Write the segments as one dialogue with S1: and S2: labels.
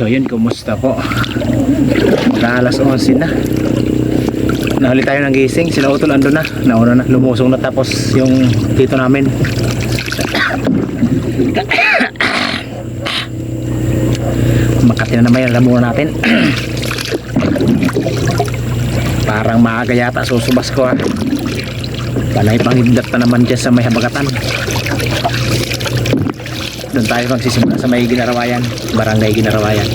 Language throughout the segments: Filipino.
S1: So yun, kumusta po? Mag alas 11 na. Nahuli tayo ng gising. Sila Utol ando na. Nauna na. Lumusong na tapos yung tito namin. Makati na naman yung lamunan natin. Parang maaga yata susubas ko ah. Panay pangibdat na naman dyan sa may habagatan. Doon tayo magsisimula sa may ginarawayan. Barangay ginarawayan.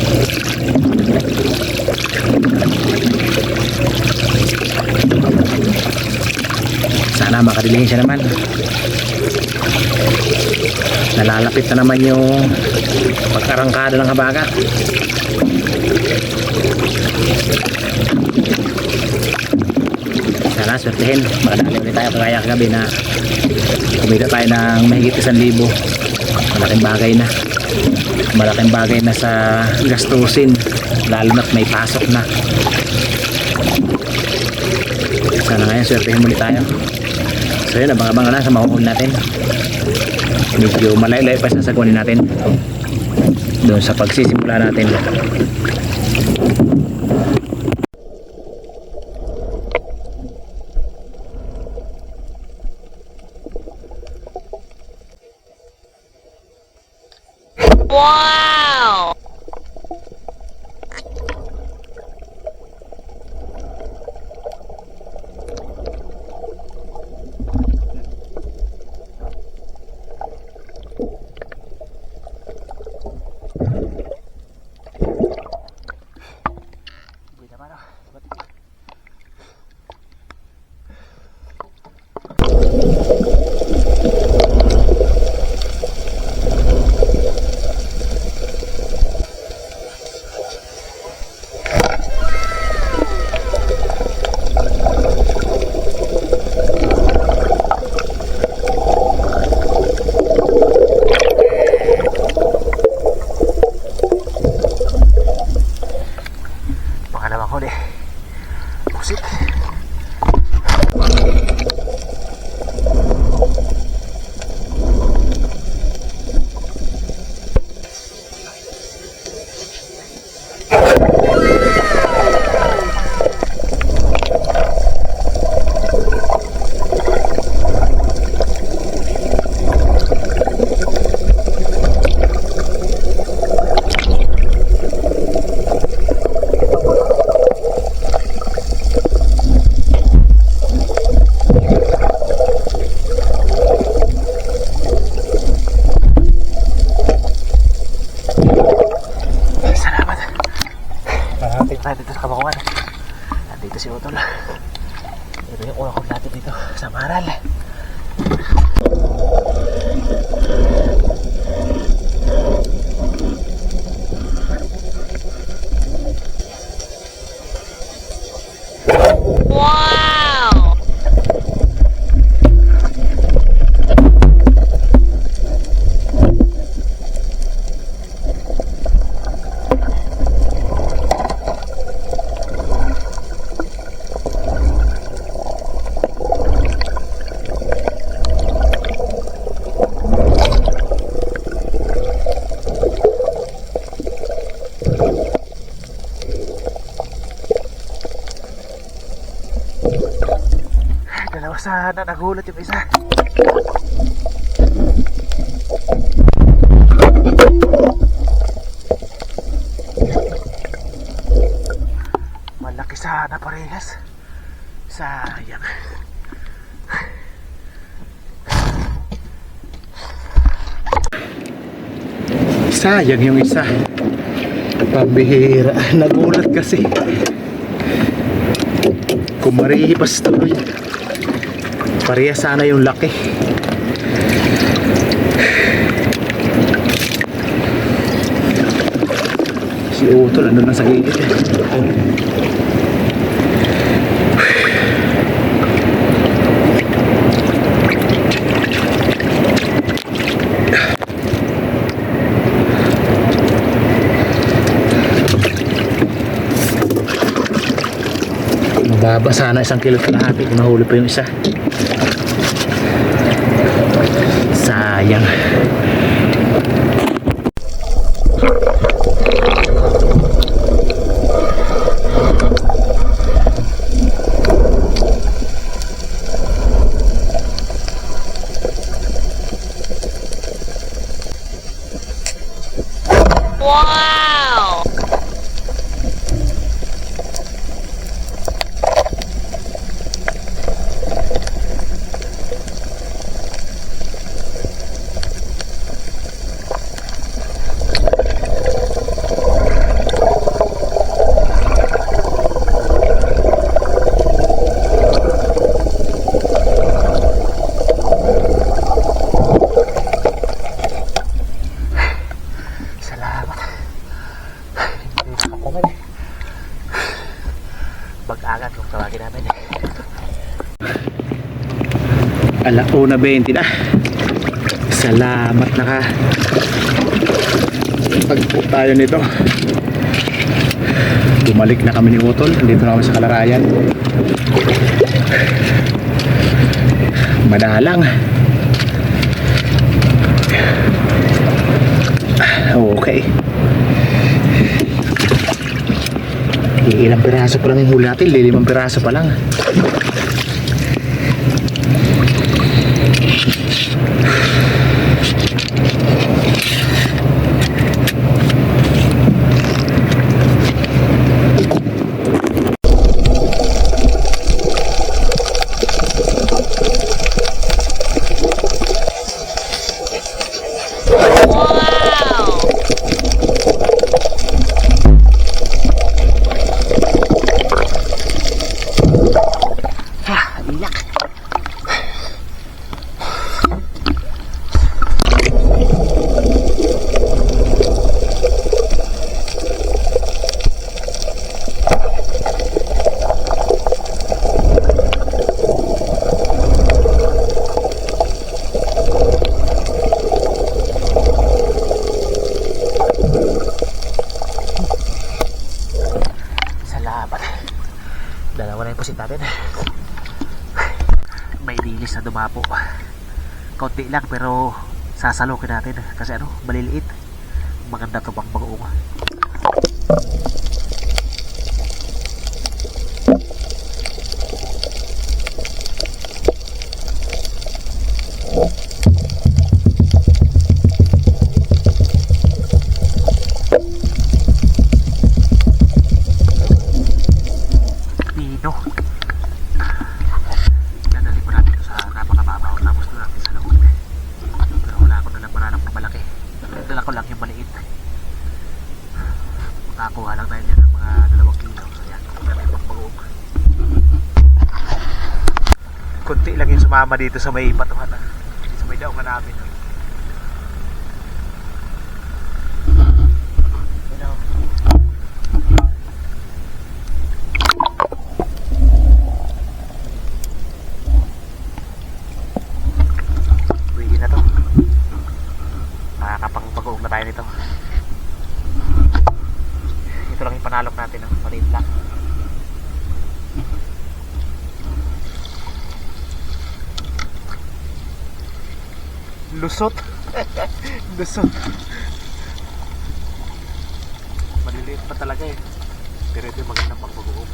S1: Sana makadilihin siya naman. Nalalapit na naman yung pagkarangkada ng habaga. Sana swertihin. Makadali ulit tayo kagaya kagabi na kumita tayo ng mahigit isang libo. Malaking bagay na. Malaking bagay na sa gastusin. Lalo na't may pasok na. Sana ngayon swertihin muli tayo. So yun, abang-abang na sa makukunin natin. Medyo malayo-layo pa sa sasagunin natin. Doon sa pagsisimula natin. Natin dito sa Dalawa sana nagulat yung isa. Malaki sana parehas. Sayang. Sayang yung isa. Pambihira. Nagulat kasi. Kumaripas tuloy. Pareha sana yung laki. Si Utol, ano na sa gilid. Mababa sana isang kilo kalahati kung nahuli pa yung isa. Sayang. Pag-agat kung tawagin namin. Alauna 20 na. Salamat na ka. Pagpo tayo nito. Bumalik na kami ni Utol. Dito na kami sa Kalarayan. Madalang. Okay. Ilang piraso pa lang yung huli natin, lilimang piraso pa lang.
S2: Wow!
S1: Salamat. Dalawa na yung pusit natin. May dilis na dumapo. Kaunti lang pero sasalokin natin kasi ano, maliliit. Maganda to Kunti lang yung sumama dito sa may batuhan. ah. Sa may namin. Pwede na to. Makakapang bagoong na tayo nito. Ito lang yung panalok natin ng maliit lang. Lusot. Lusot. Maliliit pa talaga eh. Pero ito yung magandang pangbagoong.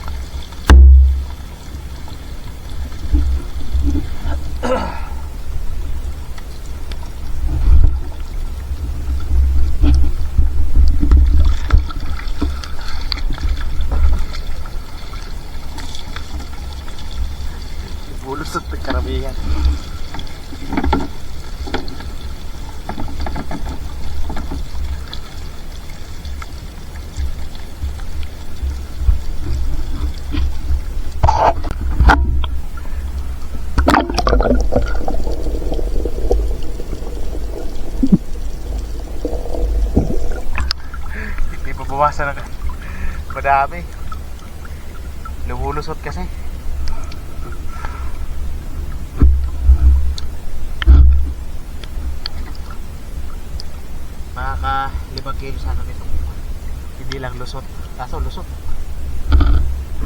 S1: Bulusot ng karamihan. Hindi pa bawasan ng madami. Lumulusot kasi. Makaka 5 kilo sana nito. Hindi lang lusot. Kaso lusot.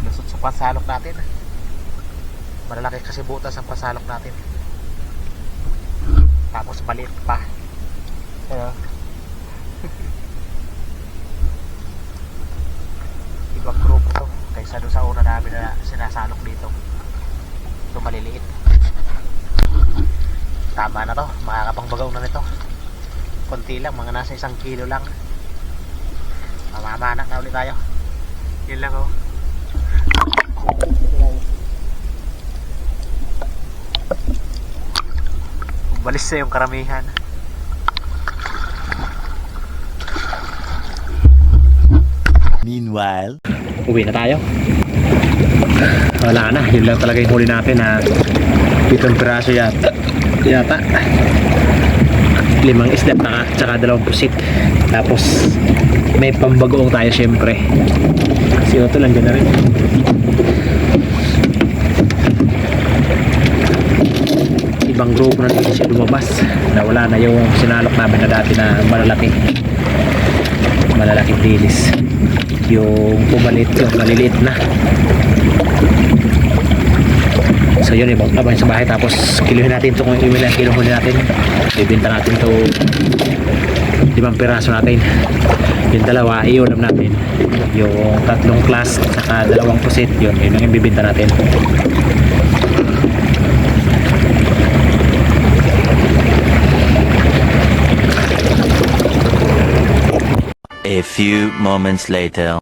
S1: Lusot sa pansalok natin. Malalaki kasi butas ang pansalok natin. Tapos maliit pa. Kaya? Ibang grupo to. Kaysa doon sa una namin na sinasalok dito. Ito maliliit. Tama na to. Makakapangbagaw na nito. Konti lang. Mga nasa isang kilo lang. Mamamana na ulit tayo. Yun lang oh umalis na yung karamihan.
S3: Meanwhile,
S1: uwi na tayo. Wala na. Yun lang talaga yung huli natin na pitong piraso yata yata. Limang isda tsaka, tsaka dalawang pusit. Tapos may pambagoong tayo syempre. Si Otto lang na rin. Ibang grupo na dito siya lumabas. Nawala na yung sinalok namin na dati na malalaki. Malalaking dilis. Yung pumalit yung maliliit na. So yun, ibang abang sa bahay tapos kiluhin natin ito kung ilan kiluhin natin. Bibinta natin to limang piraso natin. Yung dalawa, iulam natin. Yung tatlong class saka dalawang pusit, yun, yun ang ibibinta natin.
S3: A few moments later.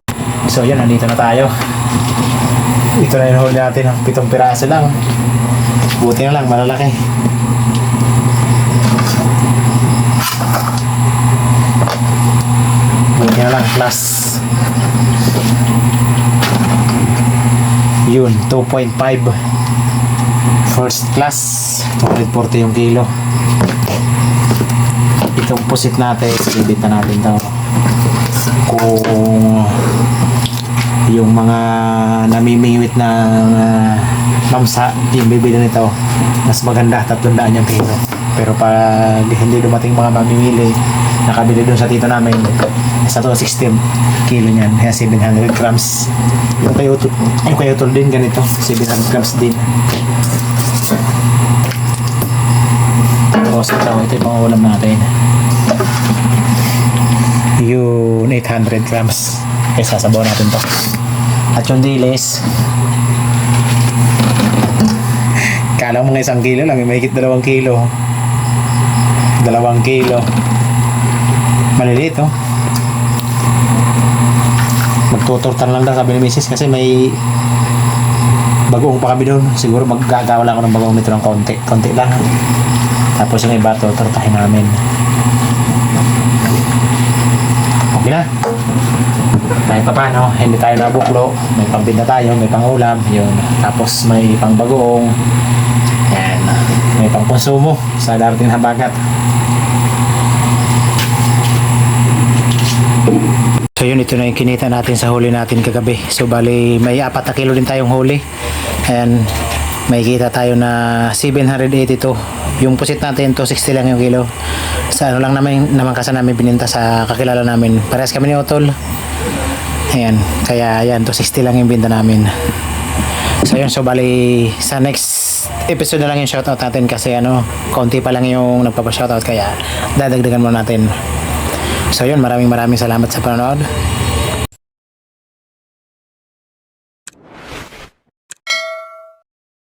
S1: So yun, nandito na tayo. Ito na yung huli natin, pitong piraso lang. Buti na lang, malalaki. Buti na lang, plus. Yun, 2.5. First class, 240 yung kilo. Itong pusit natin, ibita natin to. Kung yung mga namimingwit na uh, mamsa yung bibili nito mas maganda 300 yung kilo pero pag hindi dumating mga mamimili nakabili dun sa tito namin sa 260 kilo niyan. Kaya 700 grams. Yung kay utol, yung kay utol din ganito. 700 grams din. Tapos ito ito yung mga ulam natin yun 800 grams. Kaya sasabaw natin to. At yung dilis. Kala mo mga isang kilo lang may higit dalawang kilo. Dalawang kilo. Maliliit oh. Magtuturtan lang daw sabi ni Mrs. kasi may bagoong pa kami doon. Siguro maggagawa lang ako ng bagoong nito ng konti konti lang. Tapos yung iba tuturtahin namin okay na kahit pa paano, hindi tayo nabuklo, may pambinta tayo, may pangulam, yun. Tapos may pangbagoong, yan, may pangkonsumo sa darating na habagat. So yun, ito na yung kinita natin sa huli natin kagabi. So bali, may apat na kilo din tayong huli. And may kita tayo na 782. Yung pusit natin, 260 lang yung kilo. Sa ano lang naman, naman kasi namin bininta sa kakilala namin. Parehas kami ni Otol. Ayan, kaya ayan, 260 lang yung binta namin. So yun, so bali sa next episode na lang yung shoutout natin kasi ano, konti pa lang yung nagpapa-shoutout kaya dadagdagan mo natin. So yun, maraming maraming salamat sa panonood.